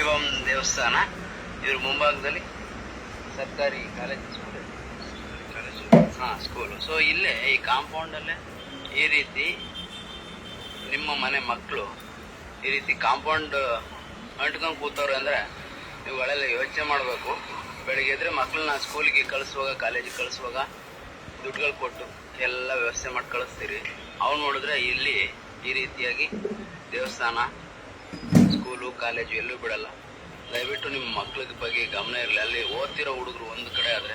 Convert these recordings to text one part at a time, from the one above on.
ಶಿವಂ ದೇವಸ್ಥಾನ ಇದ್ರ ಮುಂಭಾಗದಲ್ಲಿ ಸರ್ಕಾರಿ ಕಾಲೇಜ್ ಸ್ಕೂಲ್ ಹಾಂ ಸ್ಕೂಲು ಸೊ ಇಲ್ಲೇ ಈ ಕಾಂಪೌಂಡಲ್ಲೇ ಈ ರೀತಿ ನಿಮ್ಮ ಮನೆ ಮಕ್ಕಳು ಈ ರೀತಿ ಕಾಂಪೌಂಡ್ ಅಂಟ್ಕೊಂಡು ಕೂತವ್ರು ಅಂದರೆ ನೀವುಗಳೆಲ್ಲ ಯೋಚನೆ ಮಾಡಬೇಕು. ಬೆಳಿಗ್ಗೆ ಇದ್ರೆ ಮಕ್ಕಳನ್ನ ಸ್ಕೂಲಿಗೆ ಕಳಿಸುವಾಗ ಕಾಲೇಜಿಗೆ ಕಳಿಸುವಾಗ ದುಡ್ಡುಗಳು ಕೊಟ್ಟು ಎಲ್ಲ ವ್ಯವಸ್ಥೆ ಮಾಡಿ ಕಳಿಸ್ತೀರಿ. ಅವ್ನು ನೋಡಿದ್ರೆ ಇಲ್ಲಿ ಈ ರೀತಿಯಾಗಿ ದೇವಸ್ಥಾನ ಸ್ಕೂಲು, ಕಾಲೇಜು ಎಲ್ಲೂ ಬಿಡಲ್ಲ. ದಯವಿಟ್ಟು ನಿಮ್ಮ ಮಕ್ಕಳ ಬಗ್ಗೆ ಗಮನ ಇರಲಿ. ಅಲ್ಲಿ ಓದ್ತಿರೋ ಹುಡುಗರು ಒಂದು ಕಡೆ ಆದರೆ,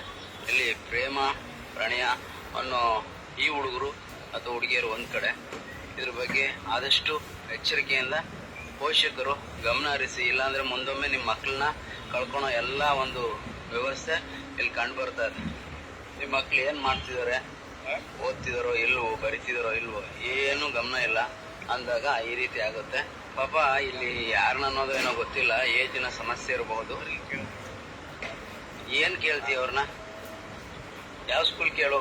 ಇಲ್ಲಿ ಪ್ರೇಮ, ಪ್ರಣಯ ಅನ್ನೋ ಈ ಹುಡುಗರು ಅಥವಾ ಹುಡುಗಿಯರು ಒಂದು ಕಡೆ. ಇದ್ರ ಬಗ್ಗೆ ಆದಷ್ಟು ಎಚ್ಚರಿಕೆಯಿಂದ ಪೋಷಕರು ಗಮನ ಹರಿಸಿ. ಇಲ್ಲಾಂದರೆ ಮುಂದೊಮ್ಮೆ ನಿಮ್ಮ ಮಕ್ಕಳನ್ನ ಕಳ್ಕೊಳೋ ಎಲ್ಲ ಒಂದು ವ್ಯವಸ್ಥೆ ಇಲ್ಲಿ ಕಂಡು ಬರ್ತಾ ಇದೆ. ನಿಮ್ಮ ಮಕ್ಳು ಏನು ಮಾಡ್ತಿದ್ದಾರೆ? ಓದ್ತಿದಾರೋ ಇಲ್ವೋ, ಬರಿತಿದಾರೋ ಇಲ್ವೋ, ಏನು ಗಮನ ಇಲ್ಲ. ಅಂದಾಗ ಈ ರೀತಿ ಆಗುತ್ತೆ. ಪಾಪ ಇಲ್ಲಿ ಯಾರನ್ನ ಅನ್ನೋದು ಏನೋ ಗೊತ್ತಿಲ್ಲ ಏಜಿನ ಸಮಸ್ಯೆ ಇರಬಹುದು ಏನ್ ಕೇಳ್ತಿ ಅವ್ರನ್ನ? ಯಾವ ಸ್ಕೂಲ್ ಕೇಳೋ?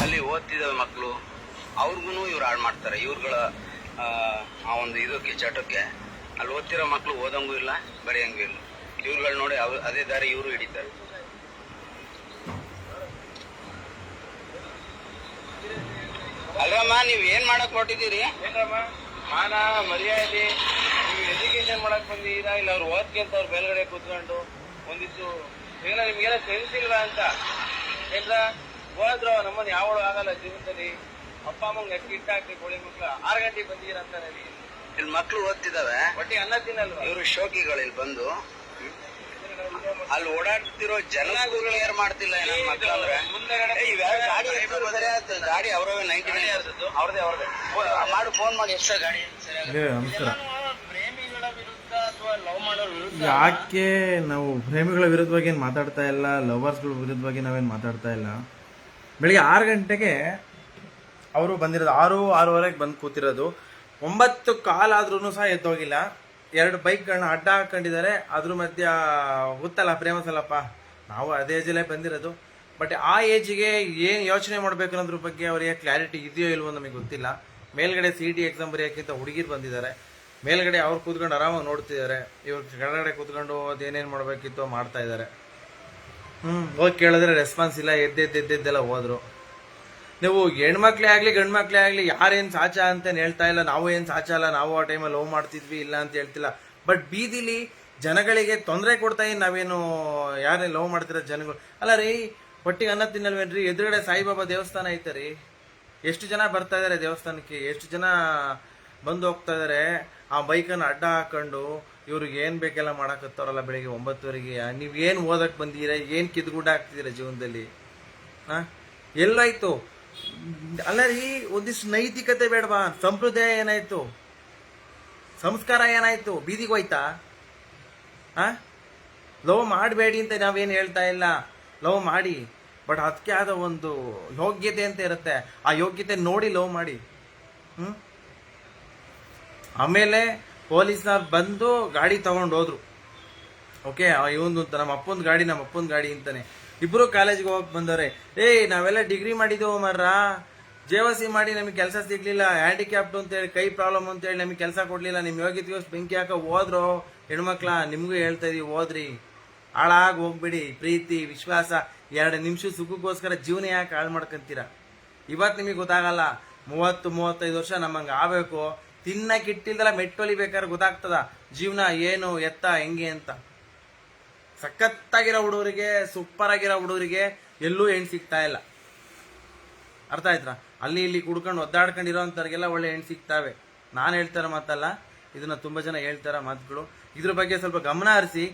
ಅಲ್ಲಿ ಓದ್ತಿದ್ದಾವೆ ಮಕ್ಕಳು ಅವ್ರಿಗೂ ಇವ್ರು ಹಾಳು ಮಾಡ್ತಾರೆ. ಇವ್ರುಗಳ ಆ, ಒಂದು ಇದಕ್ಕೆ ಚಟಕ್ಕೆ ಅಲ್ಲಿ ಓದ್ತಿರೋ ಮಕ್ಕಳು ಓದಂಗೂ ಇಲ್ಲ ಬರೆಯಂಗೂ ಇಲ್ಲ. ಇವ್ರುಗಳು ನೋಡಿ ಅವ್ ಅದೇ ದಾರಿ ಇವರು ಹಿಡಿತಾರೆ. ಅಲ್ವಮ್ಮ ನೀವ್ ಏನ್ ಮಾಡಕ್ ಹೊರಟಿದ್ದೀರಿ? ಏನ್ರಮ್ಮ ಮಾನ ಮರ್ಯಾದೆ ನೀವು ಎಜುಕೇಶನ್ ಮಾಡಕ್ ಬಂದಿದ್ದೀರಾ? ಇಲ್ಲ ಅವ್ರು ಓದ್ಕೆಂತ ಅವ್ರ ಮೇಲ್ಗಡೆ ಕೂತ್ಕೊಂಡು ಒಂದಿಷ್ಟು ಏನೋ ನಿಮ್ಗೆಲ್ಲ ಸೆನ್ಸ್ ಇಲ್ವಾ ಅಂತ? ಏನ್ರ ಹೋದ್ರು ನಮ್ಮನ್ನ ಯಾವಳು ಆಗಲ್ಲ ಜೀವನದಲ್ಲಿ. ಅಪ್ಪ ಅಮ್ಮಂಗೆ ಅಕ್ಕಿ ಇಟ್ಟ ಹಾಕಿ ಕೋಳಿ ಮಕ್ಳು. ಆರು ಗಂಟೆಗೆ ಬಂದಿದ್ದೀರಾ ಅಂತ ಇಲ್ಲಿ ಮಕ್ಳು ಓದ್ತಿದಾವೆ. ಬಟ್ ಅನ್ನ ತಿನ್ನಲ್ವಾ ಇವರು ಶೋಕಿಗಳು ಇಲ್ಲಿ ಬಂದು ಅಲ್ಲಿ ಓಡಾಡ್ತಿರೋ ಜನಗಳು ಕ್ಲಿಯರ್ ಮಾಡ್ತಿಲ್ಲ ನನ್ನ ಅಂದ್ರೆ ಗಾಡಿ ಗಾಡಿ ಅವರವೇ ನೈಂಟಿ ನೈನ್ ಅವ್ರದೇ ಅವ್ರದೇ. ಮಾಡು ಫೋನ್ ಮಾಡಿ ಎಷ್ಟ ಗಾಡಿ ಸರಿಯಾಗಿ ಏ, ಪ್ರೇಮಿಗಳ ವಿರುದ್ಧ ಅಥವಾ ಲವ್ ಮಾಡೋರ್ ವಿರುದ್ಧ ಯಾಕೆ ನಾವು ಪ್ರೇಮಿಗಳ ವಿರುದ್ಧವಾಗಿ ಏನು ಮಾತಾಡ್ತಾ ಇಲ್ಲ ಲವರ್ಸ್ಗಳ ವಿರುದ್ಧವಾಗಿ ನಾವೇನು ಮಾತಾಡ್ತಾ ಇಲ್ಲ? ಬೆಳಿಗ್ಗೆ ಆರು ಗಂಟೆಗೆ ಅವರು ಬಂದಿರೋದು ಆರು ಆರೂವರೆಗೆ ಬಂದು ಕೂತಿರೋದು. ಒಂಬತ್ತು ಕಾಲಾದ್ರೂ ಸಹ ಎದ್ದೋಗಿಲ್ಲ. ಎರಡು ಬೈಕ್ಗಳನ್ನ ಅಡ್ಡ ಹಾಕೊಂಡಿದ್ದಾರೆ. ಅದ್ರ ಮಧ್ಯ ಗೊತ್ತಲ್ಲ ಪ್ರೇಮಸಲ್ಲಪ್ಪ ನಾವು ಅದೇ ಏಜಲ್ಲೇ ಬಂದಿರೋದು. ಬಟ್ ಆ ಏಜಿಗೆ ಏನು ಯೋಚನೆ ಮಾಡಬೇಕು ಅನ್ನೋದ್ರ ಬಗ್ಗೆ ಅವರಿಗೆ ಕ್ಲಾರಿಟಿ ಇದೆಯೋ ಇಲ್ವೋ ನಮಗೆ ಗೊತ್ತಿಲ್ಲ. ಮೇಲ್ಗಡೆ ಸಿ ಟಿ ಎಕ್ಸಾಮ್ ಬರೆಯೋಕ್ಕಿಂತ ಹುಡುಗಿರು ಬಂದಿದ್ದಾರೆ. ಮೇಲ್ಗಡೆ ಅವ್ರು ಕೂತ್ಕೊಂಡು ಆರಾಮಾಗಿ ನೋಡ್ತಿದ್ದಾರೆ. ಇವ್ರು ಕೆಳಗಡೆ ಕೂತ್ಕೊಂಡು ಅದೇನೇನು ಮಾಡಬೇಕಿತ್ತು ಮಾಡ್ತಾ ಇದ್ದಾರೆ. ಹ್ಞೂ ಹೋಗಿ ಕೇಳಿದ್ರೆ ರೆಸ್ಪಾನ್ಸ್ ಇಲ್ಲ. ಎದ್ದೆದ್ದೆದ್ದೆದ್ದೆಲ್ಲ ಹೋದ್ರು. ನೀವು ಹೆಣ್ಮಕ್ಳೇ ಆಗಲಿ ಗಂಡು ಮಕ್ಕಳೇ ಆಗಲಿ, ಯಾರೇನು ಸಾಚ ಅಂತ ಹೇಳ್ತಾ ಇಲ್ಲ, ನಾವು ಏನು ಸಾಚ ಅಲ್ಲ, ನಾವು ಆ ಟೈಮಲ್ಲಿ ಲವ್ ಮಾಡ್ತಿದ್ವಿ, ಇಲ್ಲ ಅಂತ ಹೇಳ್ತಿಲ್ಲ. ಬಟ್ ಬೀದಿಲಿ ಜನಗಳಿಗೆ ತೊಂದರೆ ಕೊಡ್ತಾ ಇನ್ ನಾವೇನು ಯಾರೇ ಲವ್ ಮಾಡ್ತಿರೋ ಜನಗಳು. ಅಲ್ಲ ರೀ ಹೊಟ್ಟಿಗೆ ಅನ್ನ ತಿನ್ನಲ್ವೇನ್ರಿ? ಎದುರುಗಡೆ ಸಾಯಿಬಾಬಾ ದೇವಸ್ಥಾನ ಐತೆ ರೀ. ಎಷ್ಟು ಜನ ಬರ್ತಾ ಇದಾರೆ ದೇವಸ್ಥಾನಕ್ಕೆ? ಎಷ್ಟು ಜನ ಬಂದು ಹೋಗ್ತಾ ಇದಾರೆ? ಆ ಬೈಕನ್ನು ಅಡ್ಡ ಹಾಕೊಂಡು ಇವ್ರಿಗೆ ಏನು ಬೇಕೆಲ್ಲ ಮಾಡಕತ್ತಾರಲ್ಲ ಬೆಳಿಗ್ಗೆ ಒಂಬತ್ತುವರೆಗೆ. ನೀವು ಏನು ಓದಕ್ಕೆ ಬಂದಿದ್ದೀರಾ ಏನು ಕಿದ್ಗುಡ್ಡ ಹಾಕ್ತಿದ್ದೀರಾ ಜೀವನದಲ್ಲಿ? ಹಾಂ ಎಲ್ಲಾಯ್ತು. ಅಲ್ಲ ರೀ ಒಂದಿಷ್ಟು ನೈತಿಕತೆ ಬೇಡವಾ? ಸಂಪ್ರದಾಯ ಏನಾಯ್ತು? ಸಂಸ್ಕಾರ ಏನಾಯ್ತು? ಬೀದಿಗೆ ಹೋಯ್ತಾ? ಆ? ಲವ್ ಮಾಡಬೇಡಿ ಅಂತ ನಾವೇನು ಹೇಳ್ತಾ ಇಲ್ಲ. ಲವ್ ಮಾಡಿ. ಬಟ್ ಅದಕ್ಕೆ ಆದ ಒಂದು ಯೋಗ್ಯತೆ ಅಂತ ಇರುತ್ತೆ. ಆ ಯೋಗ್ಯತೆ ನೋಡಿ ಲವ್ ಮಾಡಿ. ಹ್ಮ್? ಆಮೇಲೆ ಪೊಲೀಸ್ನವ್ರು ಬಂದು ಗಾಡಿ ತಗೊಂಡು ಹೋದ್ರು ಓಕೆ ಇವನು ನಮ್ಮ ಅಪ್ಪನ ಗಾಡಿ, ನಮ್ಮ ಅಪ್ಪನ ಗಾಡಿ ಅಂತಾನೆ. ಇಬ್ರು ಕಾಲೇಜ್ಗೆ ಹೋಗಕ್ ಬಂದವ್ರೆ. ಏಯ್, ನಾವೆಲ್ಲ ಡಿಗ್ರಿ ಮಾಡಿದೆವು ಮರ್ರ. ಜೇವಸಿ ಮಾಡಿ ನಮಗೆ ಕೆಲಸ ಸಿಗ್ಲಿಲ್ಲ. ಹ್ಯಾಂಡಿಕ್ಯಾಪ್ಟ್ ಅಂತೇಳಿ, ಕೈ ಪ್ರಾಬ್ಲಮ್ ಅಂತೇಳಿ ನಮಗೆ ಕೆಲಸ ಕೊಡಲಿಲ್ಲ. ನಿಮ್ಮ ಯೋಗ್ಯತೆಗೋಸ್ ಬೆಂಕಿ ಹಾಕ ಹೋದ್ರು. ಹೆಣ್ಮಕ್ಳ, ನಿಮಗೂ ಹೇಳ್ತಾ ಇದೀವಿ, ಹೋದ್ರಿ. ಹಾಳಾಗಿ ಹೋಗ್ಬಿಡಿ. ಪ್ರೀತಿ, ವಿಶ್ವಾಸ. ಎರಡು ನಿಮಿಷ ಸುಖಕ್ಕೋಸ್ಕರ ಜೀವನ ಯಾಕೆ ಹಾಳು ಮಾಡ್ಕೊಂತೀರ? ಇವತ್ತು ನಿಮಗೆ ಗೊತ್ತಾಗಲ್ಲ. ಮೂವತ್ತು, ಮೂವತ್ತೈದು ವರ್ಷ ನಮ್ಮಂಗೆ ಆಗಬೇಕು. ತಿನ್ನಕ್ಕೆ ಇಟ್ಟಿಲ್ದಲ್ಲ ಮೆಟ್ಟೊಲಿಬೇಕಾದ್ರೆ ಗೊತ್ತಾಗ್ತದ. ಜೀವನ ಏನು, ಎತ್ತ, ಹೆಂಗೆ ಅಂತ. ಸಖತ್ತಾಗಿರೋ ಹುಡುಗರಿಗೆ ಸೂಪರ್ ಆಗಿರೋ ಹುಡುಗರಿಗೆ ಎಲ್ಲೂ ಹೆಣ್ಣು ಸಿಗ್ತಾ ಇಲ್ಲ. ಅರ್ಥ ಆಯ್ತಾ? ಅಲ್ಲಿ ಇಲ್ಲಿ ಕುಡ್ಕೊಂಡು ಒದ್ದಾಡ್ಕೊಂಡಿರೋ ಅಂಥವ್ರಿಗೆಲ್ಲ ಒಳ್ಳೆ ಹೆಣ್ಣು ಸಿಗ್ತಾವೆ. ನಾನು ಹೇಳ್ತಾರ ಮಾತಲ್ಲ, ಇದನ್ನ ತುಂಬಾ ಜನ ಹೇಳ್ತಾರ ಮಾತುಗಳು. ಇದ್ರ ಬಗ್ಗೆ ಸ್ವಲ್ಪ ಗಮನ ಹರಿಸಿ,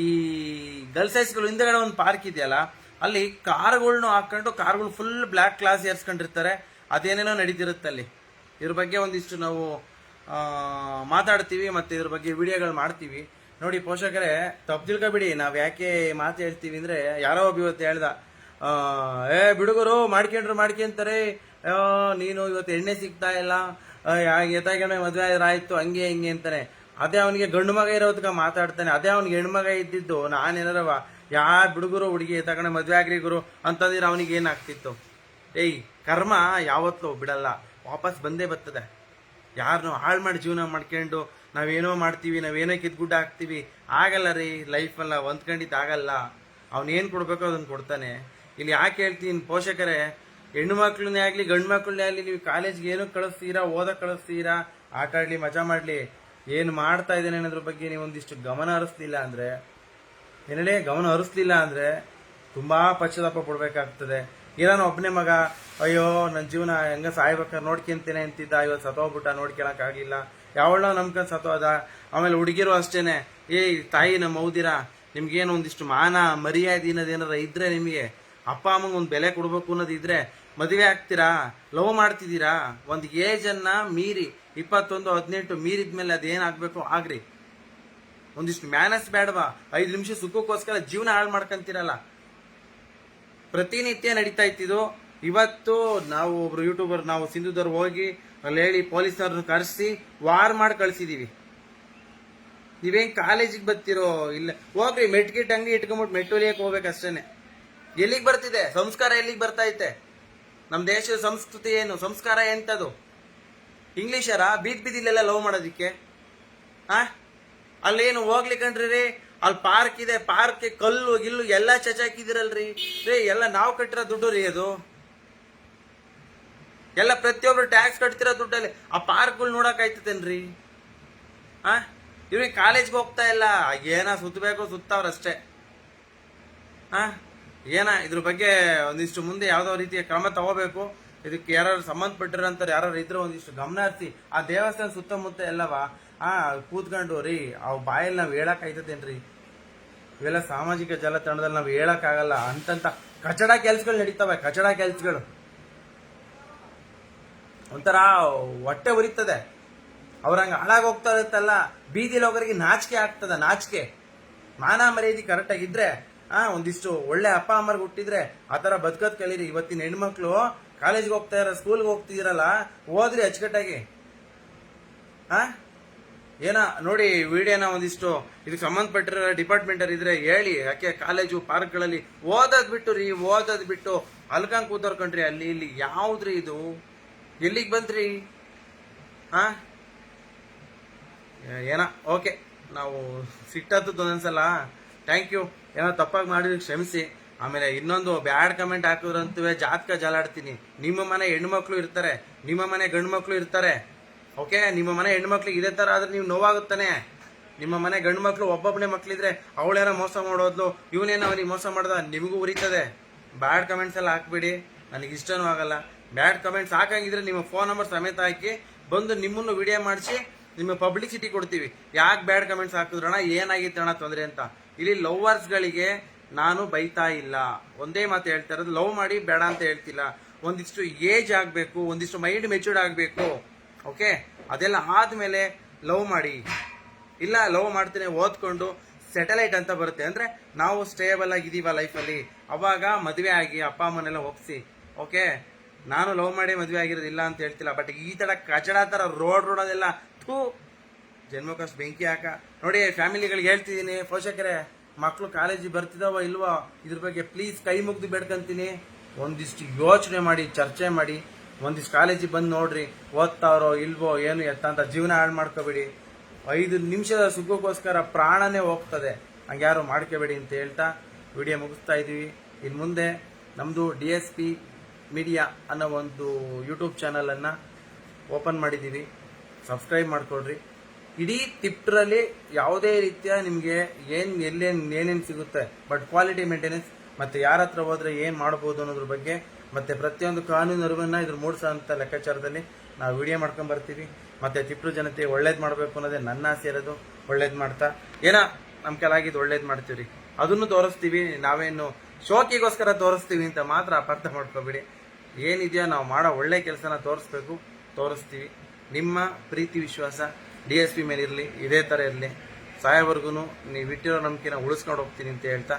ಈ ಗರ್ಲ್ಸ್ ಹೈಸ್ಕೂಲ್ ಹಿಂದೆಗಡೆ ಒಂದು ಪಾರ್ಕ್ ಇದೆಯಲ್ಲ, ಅಲ್ಲಿ ಕಾರ್ಗಳ್ನು ಹಾಕೊಂಡು, ಕಾರ್ಗಳು ಫುಲ್ ಬ್ಲ್ಯಾಕ್ ಕ್ಲಾಸ್ ಏರ್ಸ್ಕೊಂಡಿರ್ತಾರೆ. ಅದೇನೇನೋ ನಡೀತಿರುತ್ತೆ ಅಲ್ಲಿ. ಇದ್ರ ಬಗ್ಗೆ ಒಂದಿಷ್ಟು ನಾವು ಮಾತಾಡ್ತೀವಿ, ಮತ್ತೆ ಇದ್ರ ಬಗ್ಗೆ ವಿಡಿಯೋಗಳು ಮಾಡ್ತೀವಿ. ನೋಡಿ ಪೋಷಕರೇ, ತಪ್ಪು ತಿಳ್ಕೊಬಿಡಿ, ನಾವ್ ಯಾಕೆ ಮಾತು ಹೇಳ್ತೀವಿ ಅಂದ್ರೆ ಯಾರೋ ಒಬ್ಬ ಇವತ್ತು ಹೇಳ್ದ ಏ, ಬಿಡುಗರು, ಮಾಡ್ಕೊಂಡ್ರು ಮಾಡ್ಕೊಂತಾರೆ ನೀನು ಇವತ್ತು ಎಣ್ಣೆ ಸಿಗ್ತಾ ಇಲ್ಲ. ಎತ್ತಾಗಣೆ ಮದುವೆ ಆದ್ರೆ ಹಂಗೆ, ಹಿಂಗೆ ಅಂತಾನೆ ಅದೇ ಅವನಿಗೆ ಗಂಡು ಮಗ ಇರೋದಕ್ಕೆ ಮಾತಾಡ್ತಾನೆ. ಅದೇ ಅವ್ನಿಗೆ ಹೆಣ್ಮಗ ಇದ್ದಿದ್ದು ನಾನೇನಾರವ ಯಾರು ಬಿಡುಗರು, ಹುಡುಗಿ ಎತ್ತಾಗಣೆ ಮದುವೆ ಆಗ್ರಿ ಗುರು ಅಂತಂದಿರ ಅವನಿಗೆ ಏನಾಗ್ತಿತ್ತು? ಏಯ್, ಕರ್ಮ ಯಾವತ್ತೂ ಬಿಡಲ್ಲ, ವಾಪಸ್ ಬಂದೇ ಬರ್ತದೆ. ಯಾರನ್ನೂ ಹಾಳು ಮಾಡಿ ಜೀವನ ಮಾಡ್ಕೊಂಡು ನಾವೇನೋ ಮಾಡ್ತೀವಿ, ನಾವೇನೋ ಕಿತ್ಗುಡ್ಡ ಹಾಕ್ತೀವಿ. ಆಗಲ್ಲ ರೀ ಲೈಫಲ್ಲ ಹೊಂದ್ಕೊಂಡಿದ್ದು ಆಗಲ್ಲ. ಅವ್ನೇನು ಕೊಡಬೇಕೋ ಅದನ್ನು ಕೊಡ್ತಾನೆ. ಇಲ್ಲಿ ಯಾಕೆ ಹೇಳ್ತೀನಿ ಪೋಷಕರೇ, ಹೆಣ್ಣು ಮಕ್ಕಳನ್ನೇ ಆಗಲಿ, ಗಂಡು ಮಕ್ಕಳನ್ನೇ ಆಗಲಿ, ನೀವು ಕಾಲೇಜ್ಗೆ ಏನೋ ಕಳಿಸ್ತೀರಾ ಓದಕ್ಕೆ ಕಳಿಸ್ತೀರಾ ಆಟ ಆಡಲಿ ಮಜಾ ಮಾಡಲಿ. ಏನು ಮಾಡ್ತಾ ಇದ್ದೇನೆ ಅನ್ನೋದ್ರ ಬಗ್ಗೆ ನೀವು ಒಂದಿಷ್ಟು ಗಮನ ಹರಿಸ್ಲಿಲ್ಲ ಅಂದರೆ ಏನೇಳೆ ಗಮನ ಹರಿಸ್ಲಿಲ್ಲ ಅಂದರೆ ತುಂಬ ಪಶ್ಚಾತ್ತಾಪ ಪಡಬೇಕಾಗ್ತದೆ. ಇರೋನು ಒಬ್ಬನೇ ಮಗ, ಅಯ್ಯೋ ನನ್ನ ಜೀವನ ಹೆಂಗ ಸಾಯ್ಬೇಕಾದ್ರೆ ನೋಡ್ಕೊಂತೇನೆ ಅಂತಿದ್ದ, ಇವತ್ತು ಸತೋಗ್ಬಿಟ್ಟ ನೋಡ್ಕೊಳಕ್ಕಾಗಿಲ್ಲ ಯಾವಳ ನಂಬ್ಕೊಂಡು ಸತ್ತೋದ ಆಮೇಲೆ ಹುಡುಗಿರು ಅಷ್ಟೇನೆ ಏಯ್ ತಾಯಿ ನಮ್ಮ ಹೌದಿರ? ನಿಮ್ಗೇನು ಒಂದಿಷ್ಟು ಮಾನ ಮರ್ಯಾದೆ ಅನ್ನೋದೇನಾರ ಇದ್ರೆ ನಿಮಗೆ? ಅಪ್ಪ, ಅಮ್ಮಂಗೆ ಒಂದು ಬೆಲೆ ಕೊಡಬೇಕು ಅನ್ನೋದು ಇದ್ರೆ ಮದುವೆ ಆಗ್ತೀರಾ? ಲವ್ ಮಾಡ್ತಿದ್ದೀರಾ? ಒಂದು ಏಜನ್ನು ಮೀರಿ, ಇಪ್ಪತ್ತೊಂದು, ಹದಿನೆಂಟು ಮೀರಿದ ಮೇಲೆ ಅದೇನಾಗಬೇಕು ಆಗ್ರಿ. ಒಂದಿಷ್ಟು ಮ್ಯಾನಸ್ ಬೇಡವಾ? ಐದು ನಿಮಿಷ ಸುಖಕ್ಕೋಸ್ಕರ ಜೀವನ ಹಾಳು ಮಾಡ್ಕೊಂತೀರಲ್ಲ. ಪ್ರತಿನಿತ್ಯ ನಡೀತಾ ಇತ್ತಿದು ಇವತ್ತು ನಾವು ಒಬ್ರು ಯೂಟ್ಯೂಬರ್ ನಾವು ಸಿಂಧುದವ್ರು ಹೋಗಿ ಅಲ್ಲಿ ಹೇಳಿ ಪೊಲೀಸ್ನವ್ರನ್ನ ಕರೆಸಿ ವಾರ್ ಮಾಡಿ ಕಳ್ಸಿದೀವಿ. ನೀವೇನು ಕಾಲೇಜಿಗೆ ಬರ್ತಿರೋ, ಇಲ್ಲ, ಹೋಗ್ರಿ, ಮೆಟ್ಗಿಟ್ ಅಂಗಡಿ ಇಟ್ಕೊಂಬಿಟ್ಟು ಮೆಟ್ಟೊಲಿಯಕ್ಕೆ ಹೋಗ್ಬೇಕಷ್ಟೇನೆ. ಎಲ್ಲಿಗೆ ಬರ್ತಿದೆ? ಸಂಸ್ಕಾರ ಎಲ್ಲಿಗೆ ಬರ್ತಾ ಐತೆ? ನಮ್ಮ ದೇಶದ ಸಂಸ್ಕೃತಿ ಏನು? ಸಂಸ್ಕಾರ ಎಂಥದ್ದು ಇಂಗ್ಲೀಷರ? ಬೀದ್ ಬೀದಿಲೆಲ್ಲ ಲವ್ ಮಾಡೋದಿಕ್ಕೆ? ಆ? ಅಲ್ಲೇನು ಹೋಗ್ಲಿ ಕಣ್ರಿ ರೀ ಅಲ್ಲಿ ಪಾರ್ಕ್ ಇದೆ ಪಾರ್ಕ್ ಕಲ್ಲು, ಗಿಲ್ಲು ಎಲ್ಲ ಚಚಾಕಿದಿರಲ್ರಿ. ರೀ ಎಲ್ಲ ನಾವು ಕಟ್ಟಿರೋ ದುಡ್ಡು ರೀ ಅದು. ಎಲ್ಲ ಪ್ರತಿಯೊಬ್ರು ಟ್ಯಾಕ್ಸ್ ಕಟ್ತಿರೋ ದುಡ್ಡಲ್ಲಿ. ಆ ಪಾರ್ಕ್ಗಳು ನೋಡಕ್ ಆಯ್ತದೇನ್ರಿ? ಆ? ಇವ್ರಿಗೆ ಕಾಲೇಜ್ಗೆ ಹೋಗ್ತಾ ಇಲ್ಲ. ಏನ ಸುತ್ತಬೇಕು ಸುತ್ತವ್ರಷ್ಟೇ ಆ? ಏನ ಇದ್ರ ಬಗ್ಗೆ ಒಂದಿಷ್ಟು ಮುಂದೆ ಯಾವುದೋ ರೀತಿಯ ಕ್ರಮ ತಗೋಬೇಕು. ಇದಕ್ಕೆ ಯಾರು ಸಂಬಂಧಪಟ್ಟಿರೋಂಥವ್ರು ಯಾರು ಇದ್ರೆ ಒಂದಿಷ್ಟು ಗಮನ ಹರಿಸಿ. ಆ ದೇವಸ್ಥಾನ ಸುತ್ತಮುತ್ತ ಎಲ್ಲವ? ಆ ಕೂತ್ಕೊಂಡು ರೀ ಅವ್ ಬಾಯಲ್ಲಿ ನಾವು ಹೇಳಕ್ ಆಯ್ತದೇನ್ರಿ? ಇವೆಲ್ಲ ಸಾಮಾಜಿಕ ಜಾಲತಾಣದಲ್ಲಿ ನಾವು ಹೇಳಕ್ಕಾಗಲ್ಲ ಅಂತಂತ ಕಚಡ ಕೆಲ್ಸಗಳು ನಡೀತವೆ, ಕಚಡ ಕೆಲ್ಸಗಳು. ಒಂಥರ ಹೊಟ್ಟೆ ಉರಿತದೆ. ಅವ್ರಂಗ ಹಂಗೆ ಹೋಗ್ತಾ ಇರುತ್ತಲ್ಲ, ಬೀದಿಲಿ ಹೋಗೋರಿಗೆ ನಾಚಿಕೆ ಆಗ್ತದ, ನಾಚಿಕೆ. ಮಾನ ಮರ್ಯಾದೆ ಕರೆಕ್ಟ್ ಆಗಿದ್ರೆ ಆ, ಒಂದಿಷ್ಟು ಒಳ್ಳೆ ಅಪ್ಪ ಅಮ್ಮರ್ಗೆ ಹುಟ್ಟಿದ್ರೆ, ಆ ಥರ ಬದುಕೋದ್ ಕಲೀರಿ ಇವತ್ತಿನ ಹೆಣ್ಮಕ್ಳು ಕಾಲೇಜ್ಗೆ ಹೋಗ್ತಾ ಇರೋ, ಸ್ಕೂಲ್ಗೆ ಹೋಗ್ತಿದಿರಲ್ಲ ಹೋದ್ರಿ ಅಚ್ಚುಕಟ್ಟಾಗಿ. ಆ? ಏನ ನೋಡಿ ವಿಡಿಯೋನ ಒಂದಿಷ್ಟು ಇದಕ್ಕೆ ಸಂಬಂಧಪಟ್ಟಿರೋ ಡಿಪಾರ್ಟ್ಮೆಂಟ್ ಇದ್ರೆ ಹೇಳಿ. ಯಾಕೆ ಕಾಲೇಜು ಪಾರ್ಕ್ಗಳಲ್ಲಿ ಓದೋದ್ ಬಿಟ್ಟು ರೀ, ಓದೋದ್ ಬಿಟ್ಟು ಅಲ್ಕಂಗ್ ಕೂತೋರ್ಕೊಂಡ್ರಿ ಅಲ್ಲಿ ಇಲ್ಲಿ ಯಾವ್ದ್ರಿ ಇದು? ಎಲ್ಲಿಗೆ ಬಂದ್ರಿ? ಹಾ? ಏನ, ಓಕೆ. ನಾವು ಸಿಟ್ಟದ್ದು ಒಂದೊಂದ್ಸಲ. ಥ್ಯಾಂಕ್ ಯು ಏನೋ ತಪ್ಪಾಗಿ ಮಾಡಿದ್ರೆ, ಕ್ಷಮಿಸಿ. ಆಮೇಲೆ ಇನ್ನೊಂದು ಬ್ಯಾಡ್ ಕಮೆಂಟ್ ಹಾಕಿದ್ರಂತೂ ಜಾತಕ ಜಾಲಾಡ್ತೀನಿ. ನಿಮ್ಮ ಮನೆ ಹೆಣ್ಮಕ್ಳು ಇರ್ತಾರೆ. ನಿಮ್ಮ ಮನೆ ಗಂಡು ಮಕ್ಳು ಇರ್ತಾರೆ. ಓಕೆ? ನಿಮ್ಮ ಮನೆ ಹೆಣ್ಮಕ್ಳಿಗೆ ಇದೇ ತರ ಆದ್ರೆ ನೀವು ನೋವಾಗುತ್ತಾನೆ? ನಿಮ್ಮ ಮನೆ ಗಂಡು ಮಕ್ಳು ಒಬ್ಬೊಬ್ಬನೇ ಮಕ್ಳಿದ್ರೆ ಅವಳೇನ ಮೋಸ ಮಾಡೋದ್ಲು, ಇವನೇನೋ ಅವನಿಗೆ ಮೋಸ ಮಾಡ್ದ, ನಿಮಗೂ ಉರಿತದೆ. ಬ್ಯಾಡ್ ಕಮೆಂಟ್ಸ್ ಎಲ್ಲ ಹಾಕ್ಬಿಡಿ. ನನಗೆ ಇಷ್ಟನೂ ಆಗಲ್ಲ. ಬ್ಯಾಡ್ ಕಮೆಂಟ್ಸ್ ಹಾಕಂಗಿದ್ರೆ ನಿಮ್ಮ ಫೋನ್ ನಂಬರ್ ಸಮೇತ ಹಾಕಿ ಬಂದು ನಿಮ್ಮನ್ನು ವಿಡಿಯೋ ಮಾಡಿಸಿ ನಿಮ್ಮ ಪಬ್ಲಿಸಿಟಿ ಕೊಡ್ತೀವಿ. ಯಾಕೆ ಬ್ಯಾಡ್ ಕಮೆಂಟ್ಸ್ ಹಾಕಿದ್ರಣ? ಅಣ್ಣ ತೊಂದರೆ ಅಂತ. ಇಲ್ಲಿ ಲವ್ವರ್ಸ್ಗಳಿಗೆ ನಾನು ಬೈತಾ ಇಲ್ಲ. ಒಂದೇ ಮಾತು ಹೇಳ್ತಾ ಇರೋದು ಲವ್ ಮಾಡಿ ಬೇಡ ಅಂತ ಹೇಳ್ತಿಲ್ಲ. ಒಂದಿಷ್ಟು ಏಜ್ ಆಗಬೇಕು, ಒಂದಿಷ್ಟು ಮೈಂಡ್ ಮೆಚೂರ್ಡ್ ಆಗಬೇಕು. ಓಕೆ ಅದೆಲ್ಲ ಆದಮೇಲೆ ಲವ್ ಮಾಡಿ. ಇಲ್ಲ ಲವ್ ಮಾಡ್ತೀನಿ, ಓದ್ಕೊಂಡು ಸೆಟಲೈಟ್ ಅಂತ ಬರುತ್ತೆ. ಅಂದರೆ ನಾವು ಸ್ಟೇಬಲ್ ಆಗಿದ್ದೀವ ಲೈಫಲ್ಲಿ ಅವಾಗ ಮದುವೆ ಆಗಿ ಅಪ್ಪ, ಅಮ್ಮನೆಲ್ಲ ಒಪ್ಪಿಸಿ ಓಕೆ ನಾನು ಲವ್ ಮಾಡಿ ಮದುವೆ ಆಗಿರೋದಿಲ್ಲ ಅಂತ ಹೇಳ್ತಿಲ್ಲ ಬಟ್ ಈ ತರ ಕಚಡ ತರ ರೋಡ್ ರೋಡೋದೆಲ್ಲ ಥೂ. ಜನ್ಮಕ್ಕಷ್ಟು ಬೆಂಕಿ ಹಾಕ. ನೋಡಿ, ಫ್ಯಾಮಿಲಿಗಳಿಗೆ ಹೇಳ್ತಿದ್ದೀನಿ, ಪೋಷಕರೆ ಮಕ್ಕಳು ಕಾಲೇಜಿಗೆ ಬರ್ತಿದಾವ ಇಲ್ವಾ, ಇದ್ರ ಬಗ್ಗೆ ಪ್ಲೀಸ್ ಕೈ ಮುಗ್ದು ಬೇಡ್ಕಂತೀನಿ. ಒಂದಿಷ್ಟು ಯೋಚನೆ ಮಾಡಿ, ಚರ್ಚೆ ಮಾಡಿ, ಒಂದಿಷ್ಟು ಕಾಲೇಜಿಗೆ ಬಂದು ನೋಡ್ರಿ, ಓದ್ತಾವ್ರೋ ಇಲ್ವೋ ಏನು ಎತ್ತ ಅಂತ ಜೀವನ ಹಾಳು ಮಾಡ್ಕೋಬೇಡಿ. ಐದು ನಿಮಿಷದ ಸುಖಕ್ಕೋಸ್ಕರ ಪ್ರಾಣನೇ ಹೋಗ್ತದೆ. ಹಂಗ್ಯಾರು ಮಾಡ್ಕೋಬೇಡಿ ಅಂತ ಹೇಳ್ತಾ ವಿಡಿಯೋ ಮುಗಿಸ್ತಾ ಇದೀವಿ ಇನ್ನು ಮುಂದೆ ನಮ್ಮದು ಡಿ ಎಸ್ ಪಿ ಮೀಡಿಯಾ ಅನ್ನೋ ಒಂದು ಯೂಟ್ಯೂಬ್ ಚಾನಲನ್ನು ಓಪನ್ ಮಾಡಿದ್ದೀವಿ. ಸಬ್ಸ್ಕ್ರೈಬ್ ಮಾಡ್ಕೊಳ್ರಿ. ಇಡೀ ತಿಪ್ಟ್ರಲ್ಲಿ ಯಾವುದೇ ರೀತಿಯ ನಿಮಗೆ ಏನು, ಎಲ್ಲೇನು, ಏನೇನು ಸಿಗುತ್ತೆ ಬಟ್ ಕ್ವಾಲಿಟಿ ಮೇಂಟೆನೆನ್ಸ್ ಮತ್ತು ಯಾರ ಹತ್ರ ಹೋದರೆ ಏನು ಮಾಡ್ಬೋದು ಅನ್ನೋದ್ರ ಬಗ್ಗೆ ಮತ್ತು ಪ್ರತಿಯೊಂದು ಕಾನೂನು ಅರಿವನ್ನು ಇದ್ರ ಮೂಡಿಸೋಂಥ ಲೆಕ್ಕಾಚಾರದಲ್ಲಿ ನಾವು ವಿಡಿಯೋ ಮಾಡ್ಕೊಂಡು ಬರ್ತೀವಿ. ಮತ್ತೆ ತಿಪ್ಟು ಜನತೆ ಒಳ್ಳೇದು ಮಾಡಬೇಕು ಅನ್ನೋದೇ ನನ್ನ ಆಸೆ ಇರೋದು. ಒಳ್ಳೇದು ಮಾಡ್ತಾ. ಏನೋ ನಮ್ಮ ಕೆಲಾಗಿದ್ದು ಒಳ್ಳೇದು ಮಾಡ್ತೀವಿ ರೀ ಅದನ್ನು ತೋರಿಸ್ತೀವಿ. ನಾವೇನು ಶೋಕಿಗೋಸ್ಕರ ತೋರಿಸ್ತೀವಿ ಅಂತ ಮಾತ್ರ ಅಪಾರ್ಥ ಮಾಡ್ಕೋಬೇಡಿ. ಏನಿದೆಯೋ ನಾವು ಮಾಡೋ ಒಳ್ಳೆ ಕೆಲಸನ ತೋರಿಸ್ಬೇಕು, ತೋರಿಸ್ತೀವಿ. ನಿಮ್ಮ ಪ್ರೀತಿ, ವಿಶ್ವಾಸ ಡಿ ಎಸ್ ಪಿ ಮೇಲೆ ಇರಲಿ, ಇದೇ ಥರ ಇರಲಿ. ಸಾಯೋವರೆಗೂ ನೀವು ಇಟ್ಟಿರೋ ನಂಬಿಕೆನ ಉಳಿಸ್ಕೊಂಡು ಹೋಗ್ತೀನಿ ಅಂತ ಹೇಳ್ತಾ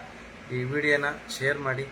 ಈ ವಿಡಿಯೋನ ಶೇರ್ ಮಾಡಿ.